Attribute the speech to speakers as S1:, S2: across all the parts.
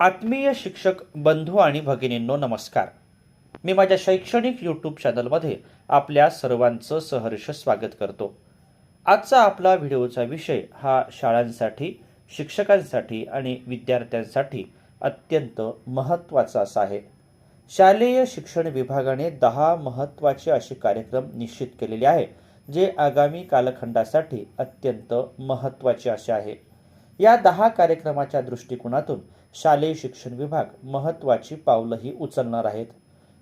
S1: आत्मीय शिक्षक बंधू आणि भगिनींनो नमस्कार. मी माझ्या शैक्षणिक यूट्यूब चॅनलमध्ये आपल्या सर्वांचं सहर्ष स्वागत करतो. आजचा आपला व्हिडिओचा विषय हा शाळांसाठी शिक्षकांसाठी आणि विद्यार्थ्यांसाठी अत्यंत महत्त्वाचा असा आहे. शालेय शिक्षण विभागाने दहा महत्त्वाचे असे कार्यक्रम निश्चित केलेले आहे जे आगामी कालखंडासाठी अत्यंत महत्त्वाचे असे आहे. या दहा कार्यक्रमाच्या दृष्टिकोनातून शालेय शिक्षण विभाग महत्त्वाची पावलंही उचलणार आहेत.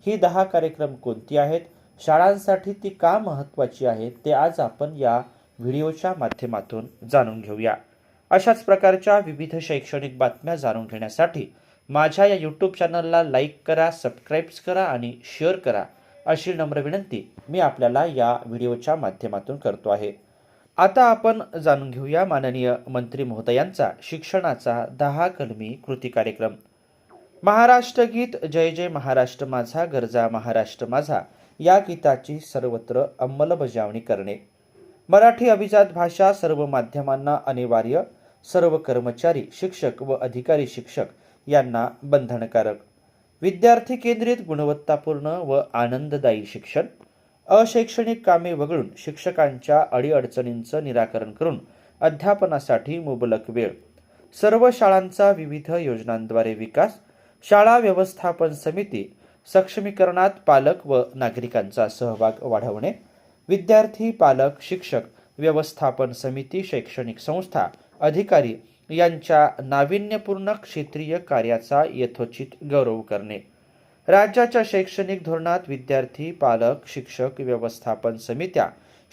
S1: ही दहा कार्यक्रम कोणती आहेत? शाळांसाठी ती का महत्त्वाची आहेत? ते आज आपण या व्हिडिओच्या माध्यमातून जाणून घेऊया. अशाच प्रकारच्या विविध शैक्षणिक बातम्या जाणून घेण्यासाठी माझ्या या यूट्यूब चॅनलला लाईक करा सबस्क्राईब करा आणि शेअर करा अशी नम्र विनंती मी आपल्याला या व्हिडिओच्या माध्यमातून करतो आहे. आता आपण जाणून घेऊया माननीय मंत्री महोदयांचा शिक्षणाचा दहा कलमी कृती कार्यक्रम. महाराष्ट्र गीत जय जय महाराष्ट्र माझा गरजा महाराष्ट्र माझा या गीताची सर्वत्र अंमलबजावणी करणे. मराठी अभिजात भाषा सर्व माध्यमांना अनिवार्य सर्व कर्मचारी शिक्षक व अधिकारी शिक्षक यांना बंधनकारक. विद्यार्थी केंद्रित गुणवत्तापूर्ण व आनंददायी शिक्षण अशैक्षणिक कामे वगळून शिक्षकांच्या अडीअडचणींचं निराकरण करून अध्यापनासाठी मुबलक वेळ. सर्व शाळांचा विविध योजनांद्वारे विकास शाळा व्यवस्थापन समिती सक्षमीकरणात पालक व नागरिकांचा सहभाग वाढवणे विद्यार्थी पालक शिक्षक व्यवस्थापन समिती शैक्षणिक संस्था अधिकारी यांच्या नाविन्यपूर्ण क्षेत्रीय कार्याचा यथोचित गौरव करणे. राज्याच्या शैक्षणिक धोरणात विद्यार्थी पालक शिक्षक व्यवस्थापन समित्या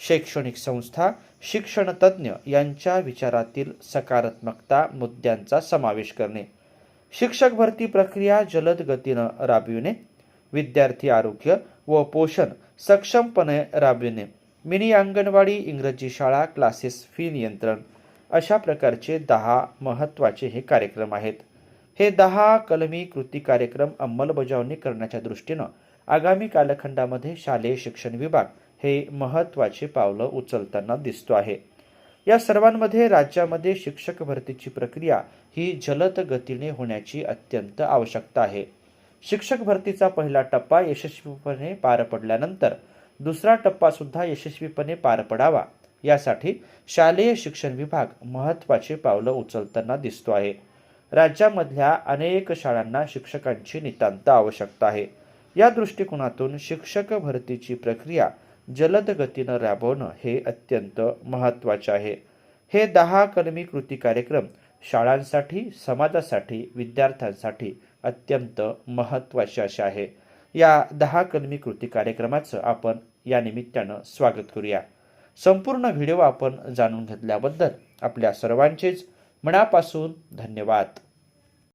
S1: शैक्षणिक संस्था शिक्षणतज्ज्ञ यांच्या विचारातील सकारात्मकता मुद्द्यांचा समावेश करणे. शिक्षक भरती प्रक्रिया जलद गतीनं राबविणे. विद्यार्थी आरोग्य व पोषण सक्षमपणे राबविणे. मिनी अंगणवाडी इंग्रजी शाळा क्लासेस फी नियंत्रण अशा प्रकारचे दहा महत्त्वाचे हे कार्यक्रम आहेत. हे दहा कलमी कृती कार्यक्रम अंमलबजावणी करण्याच्या दृष्टीनं आगामी कालखंडामध्ये शालेय शिक्षण विभाग हे महत्त्वाचे पावलं उचलताना दिसतो आहे. या सर्वांमध्ये राज्यामध्ये शिक्षक भरतीची प्रक्रिया ही जलद गतीने होण्याची अत्यंत आवश्यकता आहे. शिक्षक भरतीचा पहिला टप्पा यशस्वीपणे पार पडल्यानंतर दुसरा टप्पा सुद्धा यशस्वीपणे पार पडावा यासाठी शालेय शिक्षण विभाग महत्त्वाचे पावलं उचलताना दिसतो आहे. राज्यामधल्या अनेक शाळांना शिक्षकांची नितांत आवश्यकता आहे. या दृष्टिकोनातून शिक्षक भरतीची प्रक्रिया जलद गतीनं राबवणं हे अत्यंत महत्त्वाचे आहे. हे दहा कलमी कृती कार्यक्रम शाळांसाठी समाजासाठी विद्यार्थ्यांसाठी अत्यंत महत्त्वाचे असे आहे. या दहा कलमी कृती कार्यक्रमाचं आपण या निमित्तानं स्वागत करूया. संपूर्ण व्हिडिओ आपण जाणून घेतल्याबद्दल आपल्या सर्वांचेच मनापासून धन्यवाद.